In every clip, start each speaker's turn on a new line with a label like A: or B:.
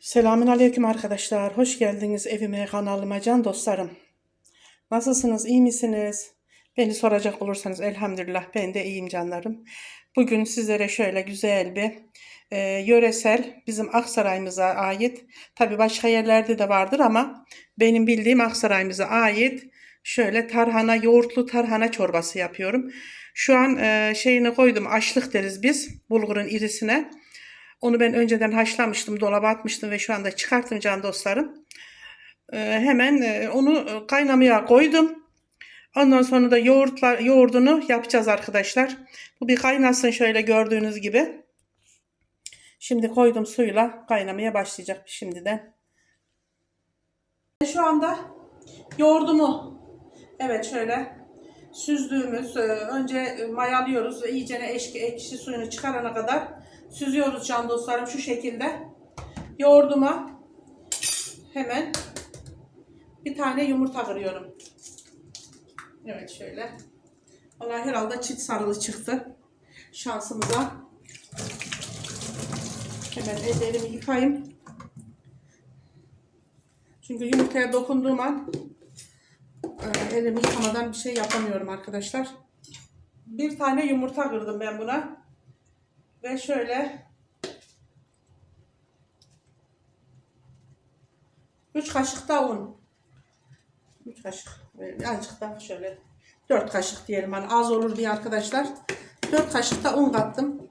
A: Selamün aleyküm arkadaşlar. Hoş geldiniz evime, kanalıma, can dostlarım. Nasılsınız, iyi misiniz? Beni soracak olursanız elhamdülillah ben de iyiyim canlarım. Bugün sizlere şöyle güzel bir e, yöresel bizim Aksaray'ımıza ait, tabi başka yerlerde de vardır ama benim bildiğim Aksaray'ımıza ait şöyle tarhana, yoğurtlu tarhana çorbası yapıyorum. Şu an e, şeyini koydum, açlık deriz biz bulgurun irisine. Onu ben önceden haşlamıştım, dolaba atmıştım ve şu anda çıkarttım can dostlarım. Ee, hemen e, onu kaynamaya koydum. Ondan sonra da yoğurtla, yoğurdunu yapacağız arkadaşlar. Bu bir kaynasın şöyle gördüğünüz gibi. Şimdi koydum suyla kaynamaya başlayacak şimdiden. Şu anda yoğurdumu evet şöyle süzdüğümüz e, önce mayalıyoruz ve iyicene eşki, ekşi suyunu çıkarana kadar süzüyoruz can dostlarım şu şekilde. Yoğurduma hemen bir tane yumurta kırıyorum. Evet şöyle. Vallahi herhalde çift sarılı çıktı. Şansımıza. Hemen ellerimi yıkayayım. Çünkü yumurtaya dokunduğum an e, elimi yıkamadan bir şey yapamıyorum arkadaşlar. Bir tane yumurta kırdım ben buna. Ve şöyle 3 kaşık da un. 3 kaşık. Azıcık da şöyle 4 kaşık diyelim. Hani az olur diye arkadaşlar. 4 kaşık da un kattım.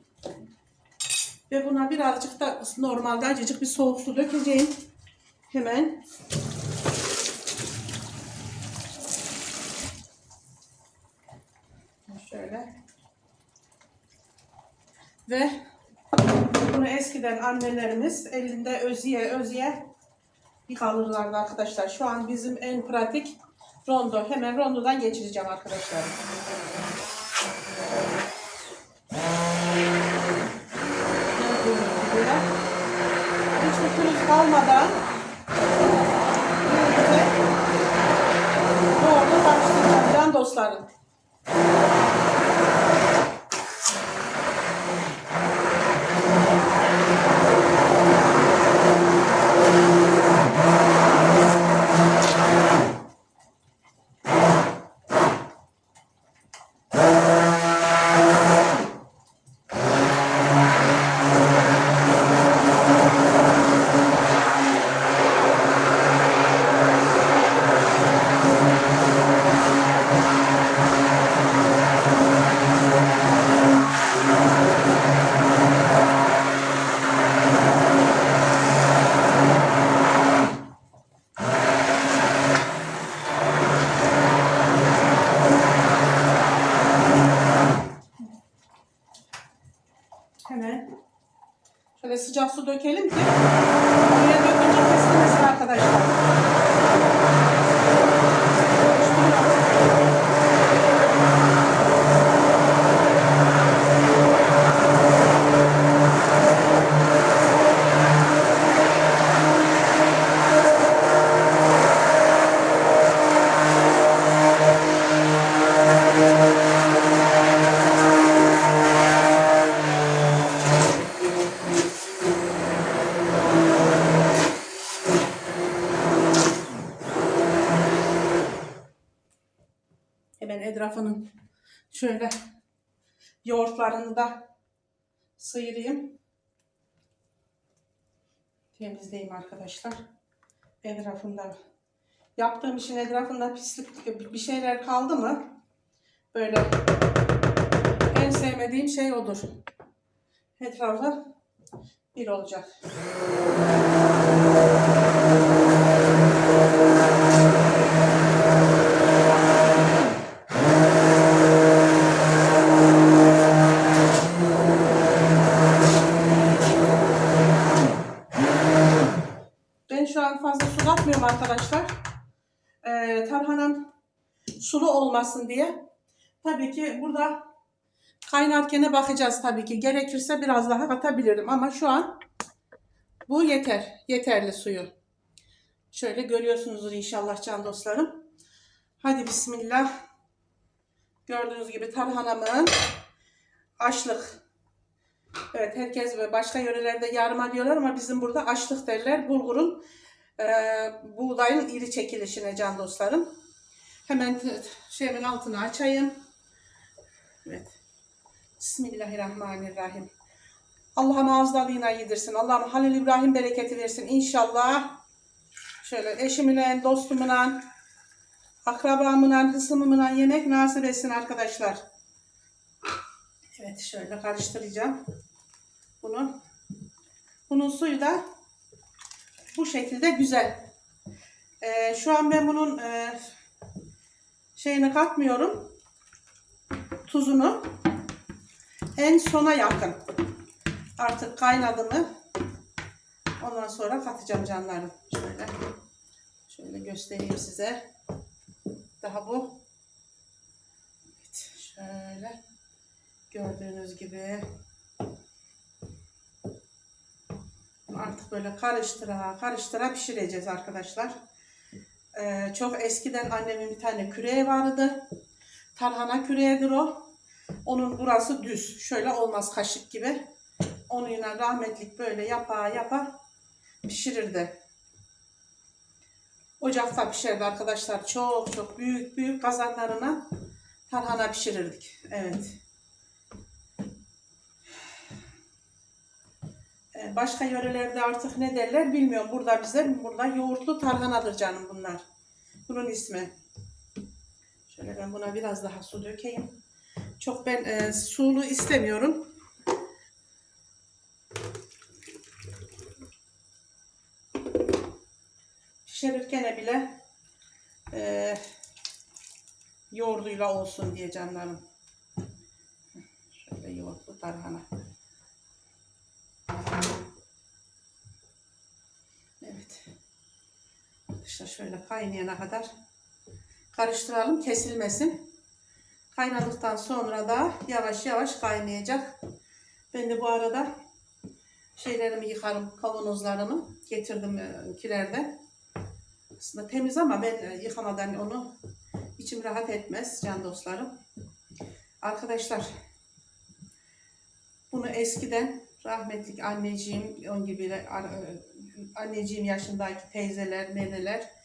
A: Ve buna birazcık da normalde acıcık bir soğuk su dökeceğim. Hemen. Şöyle. Ve bunu eskiden annelerimiz elinde özüye özüye yıkalırlardı arkadaşlar. Şu an bizim en pratik rondo. Hemen rondodan geçireceğim arkadaşlar. Hiç kutunuz kalmadan yoğurdu karıştıracağım dostlarım. Hemen şöyle sıcak su dökelim ki buraya dökünce kesilmesin arkadaşlar. Hemen etrafının şöyle yoğurtlarını da sıyırayım. Temizleyeyim arkadaşlar. Etrafında yaptığım işin etrafında pislik bir şeyler kaldı mı? Böyle en sevmediğim şey odur. Etrafı bir olacak. Ben şu an fazla su katmıyorum arkadaşlar. Ee, tarhanam sulu olmasın diye. Tabii ki burada kaynarken bakacağız tabii ki. Gerekirse biraz daha katabilirim ama şu an bu yeter. Yeterli suyu. Şöyle görüyorsunuzdur inşallah can dostlarım. Hadi bismillah. Gördüğünüz gibi tarhanamın açlık Evet herkes ve başka yörelerde yarma diyorlar ama bizim burada açlık derler. Bulgurun e, buğdayın iri çekilişine can dostlarım. Hemen şeyimin altını açayım. Evet. Bismillahirrahmanirrahim. Allah'ım ağız tadıyla yedirsin. Allah'ım Halil İbrahim bereketi versin inşallah. Şöyle eşimle, dostumla, akrabamla, hısımımla yemek nasip etsin arkadaşlar. Evet şöyle karıştıracağım. Bunu. Bunun suyu da bu şekilde güzel. Ee, şu an ben bunun e, şeyini katmıyorum. Tuzunu en sona yakın. Artık kaynadı mı ondan sonra katacağım canlarım. Şöyle şöyle göstereyim size. Daha bu. Evet, şöyle gördüğünüz gibi artık böyle karıştıra karıştıra pişireceğiz arkadaşlar. Ee, çok eskiden annemin bir tane küreği vardı. Tarhana küreğidir o. Onun burası düz. Şöyle olmaz kaşık gibi. Onunla rahmetlik böyle yapa yapa pişirirdi. Ocakta pişerdi arkadaşlar. Çok çok büyük büyük kazanlarına tarhana pişirirdik. Evet. Başka yörelerde artık ne derler bilmiyorum. Burada bize burada yoğurtlu tarhanadır canım bunlar. Bunun ismi. Şöyle ben buna biraz daha su dökeyim. Çok ben e, sulu istemiyorum. Pişirirken bile e, yoğurduyla olsun diye canlarım. Şöyle yoğurtlu tarhana. Şöyle kaynayana kadar karıştıralım kesilmesin. Kaynadıktan sonra da yavaş yavaş kaynayacak. Ben de bu arada şeylerimi yıkarım, kavanozlarımı getirdim e, kilerden. Aslında temiz ama ben e, yıkamadan onu içim rahat etmez can dostlarım. Arkadaşlar bunu eskiden rahmetlik anneciğim, on gibi e, anneciğim yaşındaki teyzeler, neneler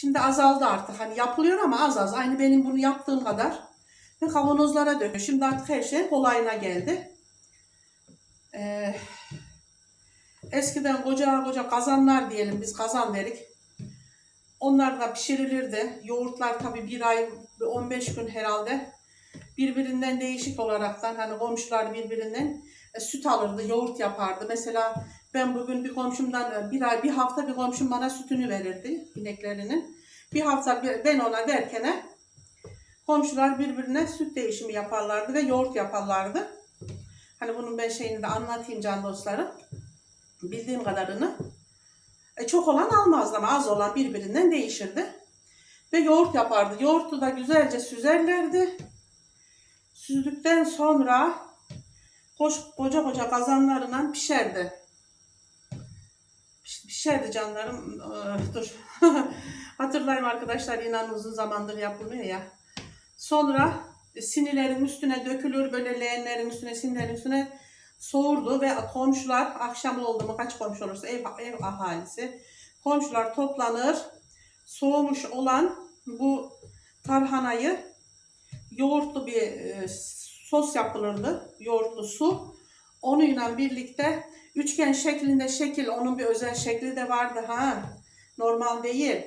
A: şimdi azaldı artık. Hani yapılıyor ama az az. Aynı benim bunu yaptığım kadar. Ve kavanozlara döküyor. Şimdi artık her şey kolayına geldi. Ee, eskiden koca koca kazanlar diyelim biz kazan derik. Onlar da pişirilirdi. Yoğurtlar tabii bir ay, bir 15 gün herhalde birbirinden değişik olaraktan hani komşular birbirinden e, süt alırdı, yoğurt yapardı. Mesela ben bugün bir komşumdan e, bir ay, bir hafta bir komşum bana sütünü verirdi ineklerinin. Bir hafta ben ona derken komşular birbirine süt değişimi yaparlardı ve yoğurt yaparlardı. Hani bunun ben şeyini de anlatayım can dostlarım. Bildiğim kadarını. E, çok olan almazdı ama az olan birbirinden değişirdi. Ve yoğurt yapardı. Yoğurtu da güzelce süzerlerdi. Süzdükten sonra koş, koca koca kazanlarından pişerdi. Pişerdi canlarım. Ee, dur. Hatırlayayım arkadaşlar inan uzun zamandır yapılmıyor ya. Sonra e, sinilerin üstüne dökülür böyle leğenlerin üstüne sinilerin üstüne soğurdu ve komşular akşam oldu mu kaç komşu olursa ev, ev ahalisi komşular toplanır soğumuş olan bu tarhanayı yoğurtlu bir e, sos yapılırdı yoğurtlu su onunla birlikte üçgen şeklinde şekil onun bir özel şekli de vardı ha normal değil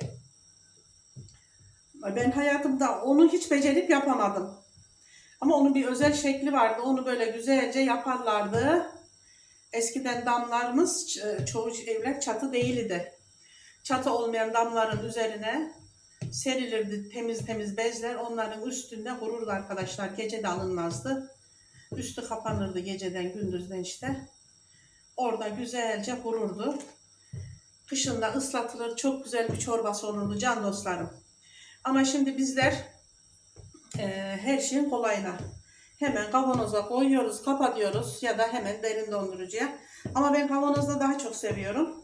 A: ben hayatımda onu hiç becerip yapamadım. Ama onun bir özel şekli vardı. Onu böyle güzelce yaparlardı. Eskiden damlarımız ç- çoğu evler çatı değildi. Çatı olmayan damların üzerine serilirdi temiz temiz bezler. Onların üstünde kururdu arkadaşlar. Gece de alınmazdı. Üstü kapanırdı geceden gündüzden işte. Orada güzelce kururdu. Kışında ıslatılır. Çok güzel bir çorbası olurdu can dostlarım. Ama şimdi bizler e, her şeyin kolayına. Hemen kavanoza koyuyoruz, kapatıyoruz ya da hemen derin dondurucuya. Ama ben kavanozda daha çok seviyorum.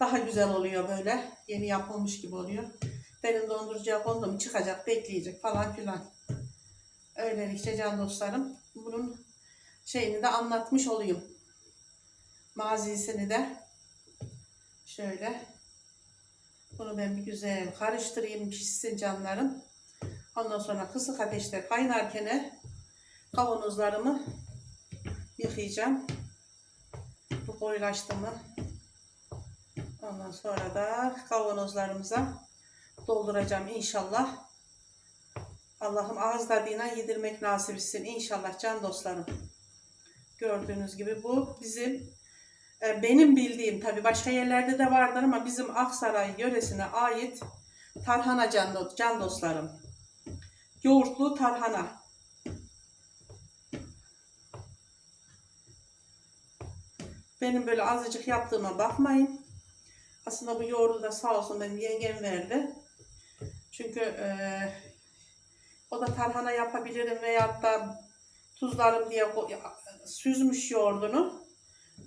A: Daha güzel oluyor böyle. Yeni yapılmış gibi oluyor. Derin dondurucuya kondum çıkacak, bekleyecek falan filan. Öylelikle can dostlarım. Bunun şeyini de anlatmış olayım. Mazisini de şöyle bunu ben bir güzel karıştırayım pişsin canlarım. Ondan sonra kısık ateşte kaynarken kavanozlarımı yıkayacağım. Bu koyulaştı mı? Ondan sonra da kavanozlarımıza dolduracağım inşallah. Allah'ım ağız tadıyla yedirmek nasip etsin inşallah can dostlarım. Gördüğünüz gibi bu bizim e, benim bildiğim tabi başka yerlerde de vardır ama bizim Aksaray yöresine ait tarhana can, can dostlarım. Yoğurtlu tarhana. Benim böyle azıcık yaptığıma bakmayın. Aslında bu yoğurdu da sağ olsun benim yengem verdi. Çünkü eee, o da tarhana yapabilirim veyahut da tuzlarım diye süzmüş yoğurdunu.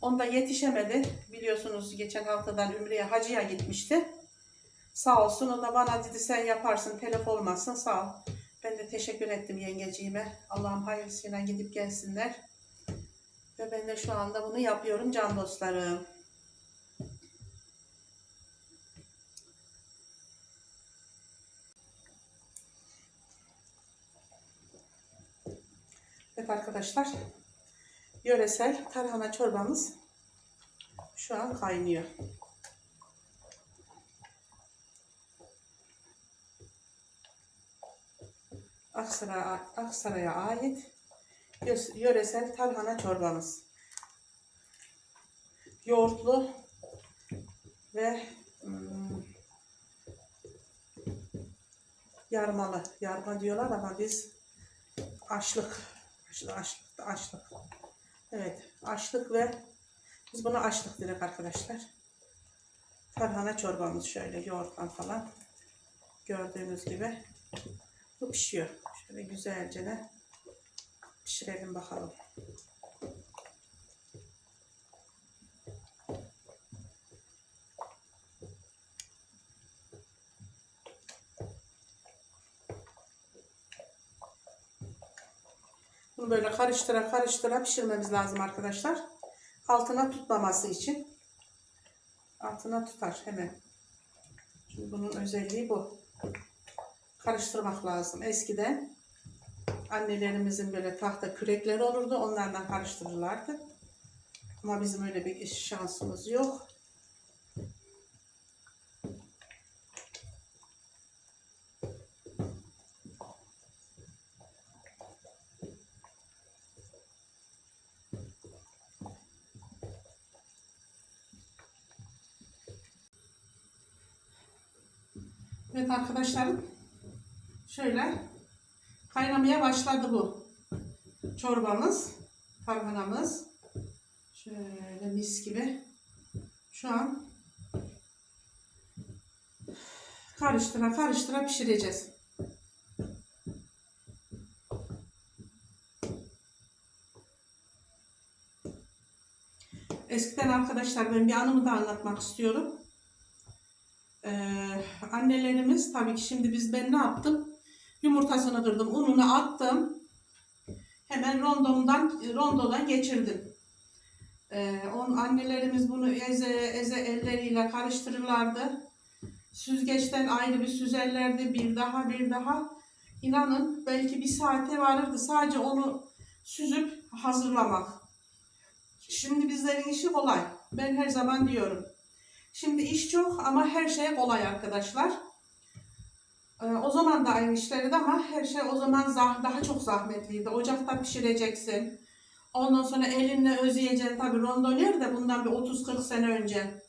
A: Onda yetişemedi. Biliyorsunuz geçen haftadan Ümre'ye hacıya gitmişti. Sağ olsun o da bana dedi sen yaparsın telef olmazsın sağ ol. Ben de teşekkür ettim yengeciğime. Allah'ım hayırlısıyla gidip gelsinler. Ve ben de şu anda bunu yapıyorum can dostlarım. Evet arkadaşlar. Yöresel tarhana çorbamız şu an kaynıyor. Aksaray, Aksaray'a ait yö- yöresel tarhana çorbamız. Yoğurtlu ve hmm, yarmalı. Yarma diyorlar ama biz açlık, açlık, açlık, açlık. Evet, açlık ve biz buna açlık dedik arkadaşlar. Tarhana çorbamız şöyle yoğurttan falan. Gördüğünüz gibi bu pişiyor. Şöyle güzelce de pişirelim bakalım. Bunu böyle karıştıra karıştıra pişirmemiz lazım arkadaşlar. Altına tutmaması için. Altına tutar hemen. Şimdi bunun özelliği bu. Karıştırmak lazım. Eskiden annelerimizin böyle tahta kürekleri olurdu. Onlardan karıştırırlardı. Ama bizim öyle bir şansımız yok. Evet arkadaşlarım. Şöyle kaynamaya başladı bu çorbamız, tarhanamız. Şöyle mis gibi. Şu an karıştıra karıştıra pişireceğiz. Eskiden arkadaşlar ben bir anımı da anlatmak istiyorum. Annelerimiz tabii ki şimdi biz ben ne yaptım? Yumurtasını kırdım, ununu attım. Hemen rondomdan rondodan geçirdim. Ee, on, annelerimiz bunu eze eze elleriyle karıştırırlardı. Süzgeçten ayrı bir süzerlerdi. Bir daha bir daha. İnanın belki bir saate varırdı. Sadece onu süzüp hazırlamak. Şimdi bizlerin işi kolay. Ben her zaman diyorum. Şimdi iş çok ama her şey kolay arkadaşlar. Ee, o zaman da aynı işlerdi ama her şey o zaman daha çok zahmetliydi. Ocakta pişireceksin. Ondan sonra elinle özleyeceksin. Tabii rondolier de bundan bir 30-40 sene önce.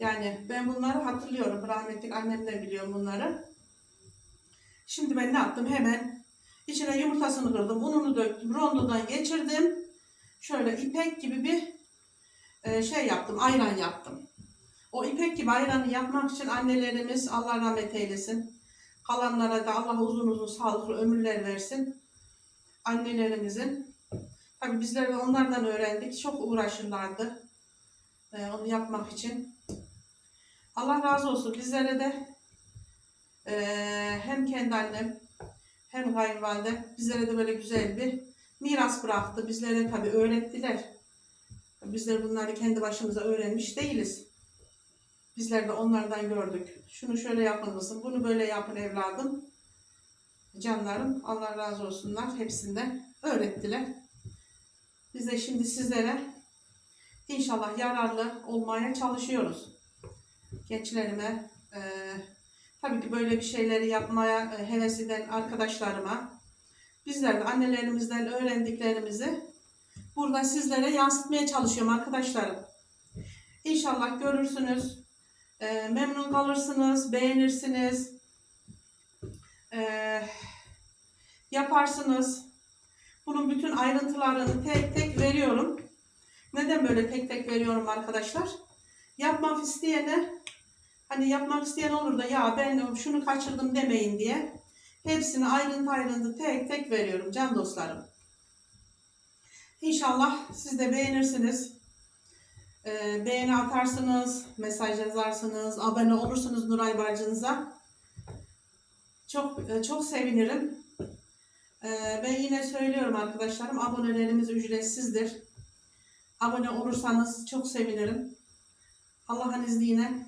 A: Yani ben bunları hatırlıyorum. Rahmetli annem de biliyor bunları. Şimdi ben ne yaptım? Hemen içine yumurtasını kırdım. Ununu döktüm. Rondodan geçirdim. Şöyle ipek gibi bir e, şey yaptım. Ayran yaptım. O ipek gibi ayranı yapmak için annelerimiz Allah rahmet eylesin. Kalanlara da Allah uzun uzun sağlıklı ömürler versin. Annelerimizin. Tabii bizler de onlardan öğrendik. Çok uğraşırlardı. e, onu yapmak için. Allah razı olsun. Bizlere de e, hem kendi annem hem kayınvalide bizlere de böyle güzel bir miras bıraktı. Bizlere tabii öğrettiler. Bizler bunları kendi başımıza öğrenmiş değiliz. Bizler de onlardan gördük. Şunu şöyle yapın kızım, bunu böyle yapın evladım. Canlarım, Allah razı olsunlar. Hepsinden öğrettiler. Biz de şimdi sizlere inşallah yararlı olmaya çalışıyoruz. Gençlerime, e, tabii ki böyle bir şeyleri yapmaya e, heves eden arkadaşlarıma, bizler de annelerimizden öğrendiklerimizi burada sizlere yansıtmaya çalışıyorum arkadaşlarım. İnşallah görürsünüz, e, memnun kalırsınız, beğenirsiniz, e, yaparsınız. Bunun bütün ayrıntılarını tek tek veriyorum. Neden böyle tek tek veriyorum arkadaşlar? Yapmak isteyene, hani yapmak isteyen olur da ya ben şunu kaçırdım demeyin diye hepsini ayrıntı ayrıntı tek tek veriyorum can dostlarım. İnşallah siz de beğenirsiniz. Ee, beğeni atarsınız, mesaj yazarsınız, abone olursunuz Nuray Barcınıza. Çok e, çok sevinirim. Ee, ben yine söylüyorum arkadaşlarım, abonelerimiz ücretsizdir. Abone olursanız çok sevinirim. Allah'ın izniyle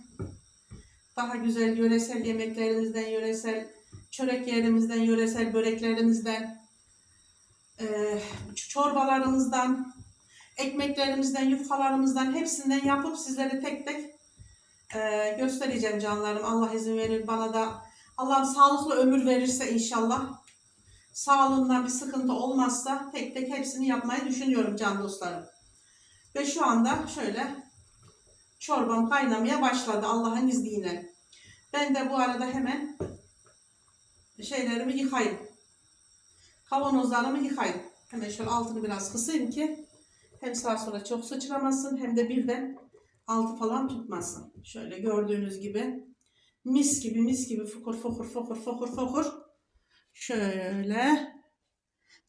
A: daha güzel yöresel yemeklerimizden, yöresel çörek yerimizden, yöresel böreklerimizden, eee, çorbalarımızdan, ekmeklerimizden, yufkalarımızdan hepsinden yapıp sizlere tek tek eee, göstereceğim canlarım. Allah izin verir bana da. Allah'ım sağlıklı ömür verirse inşallah. Sağlığımdan bir sıkıntı olmazsa tek tek hepsini yapmayı düşünüyorum can dostlarım. Ve şu anda şöyle çorbam kaynamaya başladı Allah'ın izniyle. Ben de bu arada hemen şeylerimi yıkayayım. Kavanozlarımı yıkayayım. Hemen şöyle altını biraz kısayım ki hem sağa sola çok sıçramasın hem de birden altı falan tutmasın. Şöyle gördüğünüz gibi mis gibi mis gibi fokur fokur fokur fokur fokur. Şöyle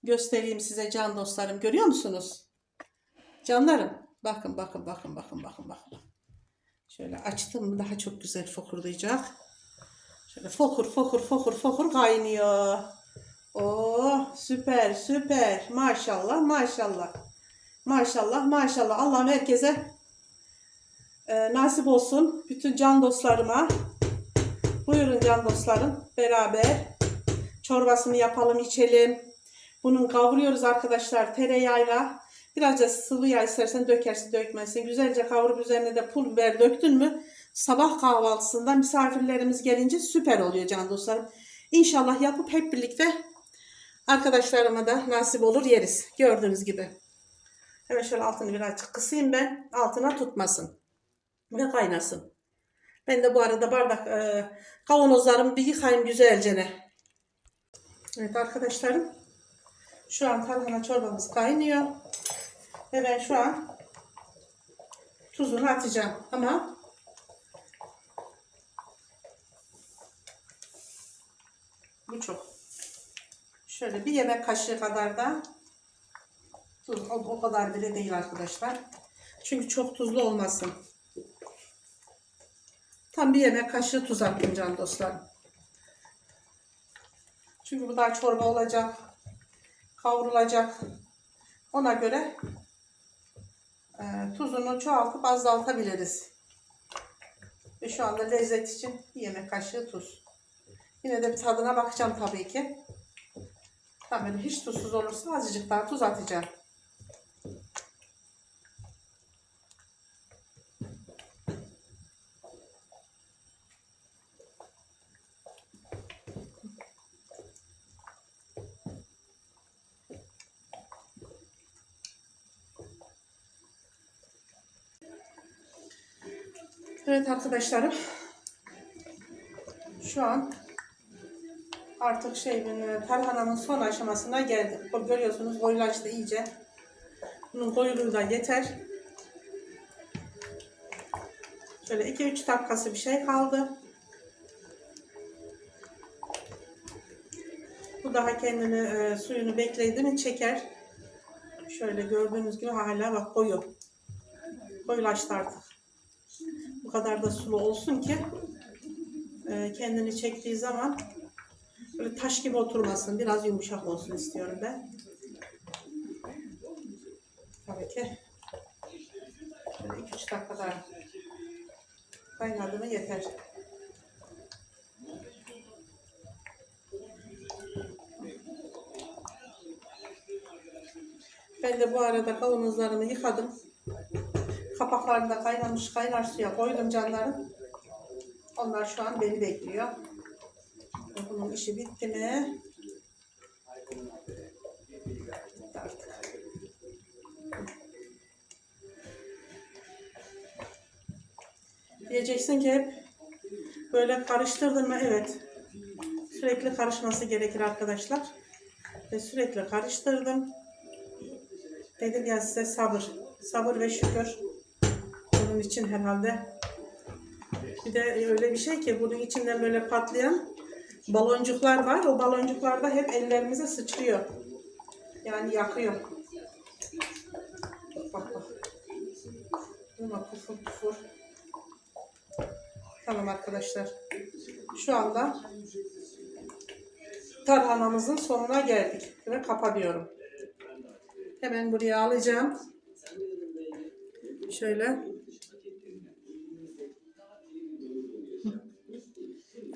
A: göstereyim size can dostlarım. Görüyor musunuz? Canlarım. Bakın bakın bakın bakın bakın bakın. Şöyle açtım daha çok güzel fokurdayacak. Şöyle fokur fokur fokur fokur kaynıyor. Oh süper süper. Maşallah maşallah. Maşallah maşallah. Allah'ım herkese e, nasip olsun. Bütün can dostlarıma. Buyurun can dostlarım. Beraber çorbasını yapalım içelim. Bunun kavuruyoruz arkadaşlar tereyağıyla. Biraz da sıvı yağ istersen dökersin dökmezsin. Güzelce kavurup üzerine de pul biber döktün mü sabah kahvaltısında misafirlerimiz gelince süper oluyor can dostlarım. İnşallah yapıp hep birlikte arkadaşlarıma da nasip olur yeriz. Gördüğünüz gibi. Hemen şöyle altını birazcık kısayım ben. Altına tutmasın. Ve kaynasın. Ben de bu arada bardak e, kavanozlarımı bir yıkayayım güzelce. Evet arkadaşlarım. Şu an tarhana çorbamız kaynıyor. Ve ben şu an tuzunu atacağım. Ama bu çok. Şöyle bir yemek kaşığı kadar da tuz. O, o kadar bile değil arkadaşlar. Çünkü çok tuzlu olmasın. Tam bir yemek kaşığı tuz attım can dostlar. Çünkü bu daha çorba olacak. Kavrulacak. Ona göre e, tuzunu çoğaltıp azaltabiliriz. Ve şu anda lezzet için bir yemek kaşığı tuz. Yine de bir tadına bakacağım tabii ki. Tabii hiç tuzsuz olursa azıcık daha tuz atacağım. Evet arkadaşlarım. Şu an artık şeyin e, tarhananın son aşamasına geldik. Görüyorsunuz koyulaştı iyice. Bunun koyuluğu da yeter. Şöyle 2-3 dakikası bir şey kaldı. Bu daha kendini e, suyunu bekledi mi çeker. Şöyle gördüğünüz gibi hala bak koyu. Koyulaştı artık. Bu kadar da sulu olsun ki e, kendini çektiği zaman böyle taş gibi oturmasın. Biraz yumuşak olsun istiyorum ben. ki böyle 2-3 dakika daha kaynadı mı yeter. Ben de bu arada kavanozlarımı yıkadım. Kapaklarını da kaynamış kaynar suya koydum canlarım. Onlar şu an beni bekliyor. Bunun işi bitti mi? Bitti. Diyeceksin ki hep böyle karıştırdın mı? Evet. Sürekli karışması gerekir arkadaşlar. Ve sürekli karıştırdım. Dedim ya size sabır. Sabır ve şükür. Bunun için herhalde. Bir de öyle bir şey ki bunun içinden böyle patlayan baloncuklar var. O baloncuklar da hep ellerimize sıçrıyor. Yani yakıyor. Bak bak. Buna pufur pufur. Tamam arkadaşlar. Şu anda tarhanamızın sonuna geldik. Ve kapatıyorum. Hemen buraya alacağım. Şöyle.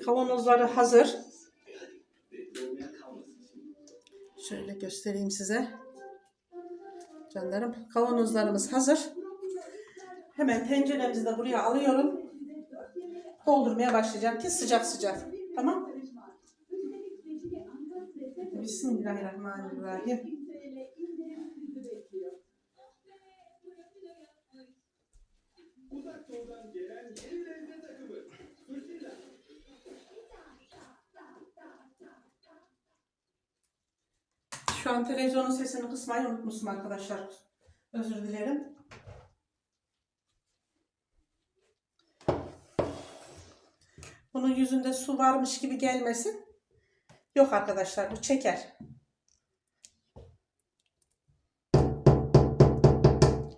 A: Kavanozları hazır. Şöyle göstereyim size. Canlarım kavanozlarımız hazır. Hemen tenceremizi de buraya alıyorum. Doldurmaya başlayacağım ki sıcak sıcak. Tamam. Bismillahirrahmanirrahim. Şu an televizyonun sesini kısmayı unutmuşum arkadaşlar. Özür dilerim. Bunun yüzünde su varmış gibi gelmesin. Yok arkadaşlar bu çeker.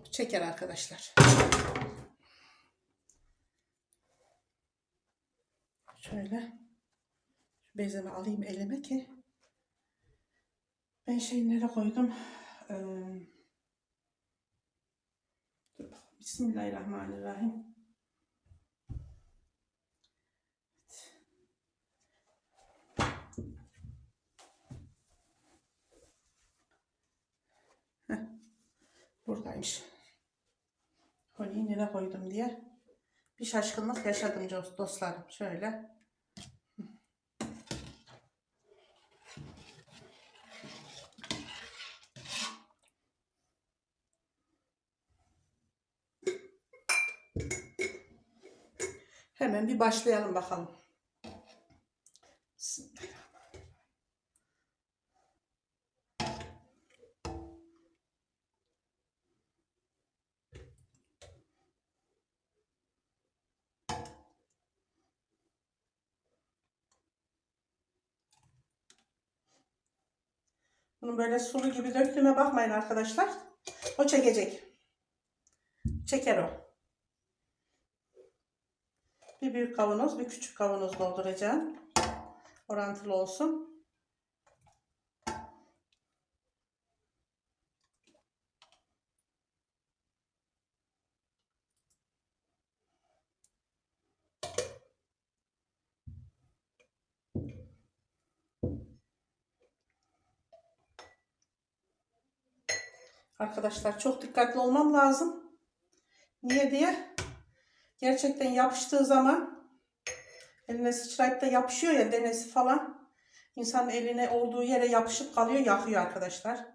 A: Bu Çeker arkadaşlar. Şöyle bezemi alayım elime ki ben şeyi nereye koydum? Ee, dur bakalım. Bismillahirrahmanirrahim. Heh, buradaymış. Konuyu nereye koydum diye bir şaşkınlık yaşadım dost- dostlarım. Şöyle. Bir başlayalım bakalım. Bunu böyle sulu gibi döktüğüme bakmayın arkadaşlar. O çekecek. Çeker o. Bir büyük kavanoz, bir küçük kavanoz dolduracağım. Orantılı olsun. Arkadaşlar çok dikkatli olmam lazım. Niye diye? Gerçekten yapıştığı zaman eline sıçrayıp da yapışıyor ya denesi falan. İnsanın eline olduğu yere yapışıp kalıyor, yakıyor arkadaşlar.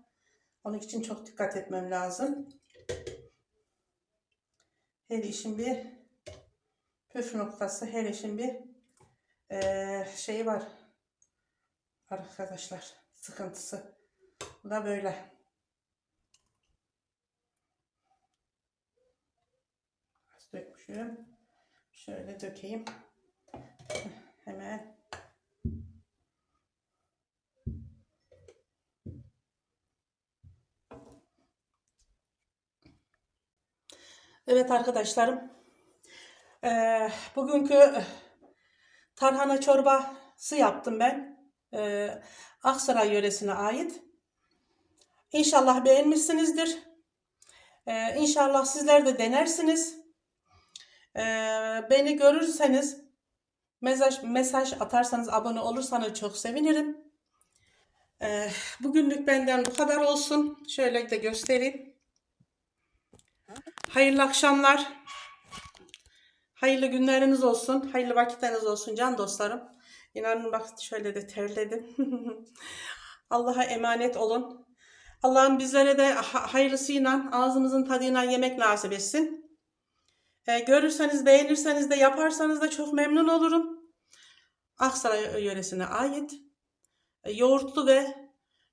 A: Onun için çok dikkat etmem lazım. Her işin bir püf noktası, her işin bir eee şeyi var. Arkadaşlar, sıkıntısı. Bu da böyle. Dökmüşüm. Şöyle dökeyim. Hemen. Evet arkadaşlarım. Eee, bugünkü tarhana çorbası yaptım ben. Eee, Aksaray yöresine ait. İnşallah beğenmişsinizdir. Ee, inşallah sizler de denersiniz. Ee, beni görürseniz mesaj, mesaj atarsanız abone olursanız çok sevinirim. Ee, bugünlük benden bu kadar olsun. Şöyle de göstereyim. Hayırlı akşamlar. Hayırlı günleriniz olsun. Hayırlı vakitleriniz olsun can dostlarım. İnanın bak şöyle de terledim. Allah'a emanet olun. Allah'ım bizlere de ha- hayırlısıyla ağzımızın tadıyla yemek nasip etsin. Ee, görürseniz beğenirseniz de yaparsanız da çok memnun olurum. Aksaray yöresine ait e, yoğurtlu ve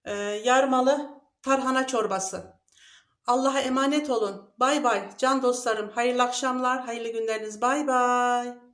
A: e, yarmalı tarhana çorbası. Allah'a emanet olun. Bay bay can dostlarım. Hayırlı akşamlar, hayırlı günleriniz. Bay bay.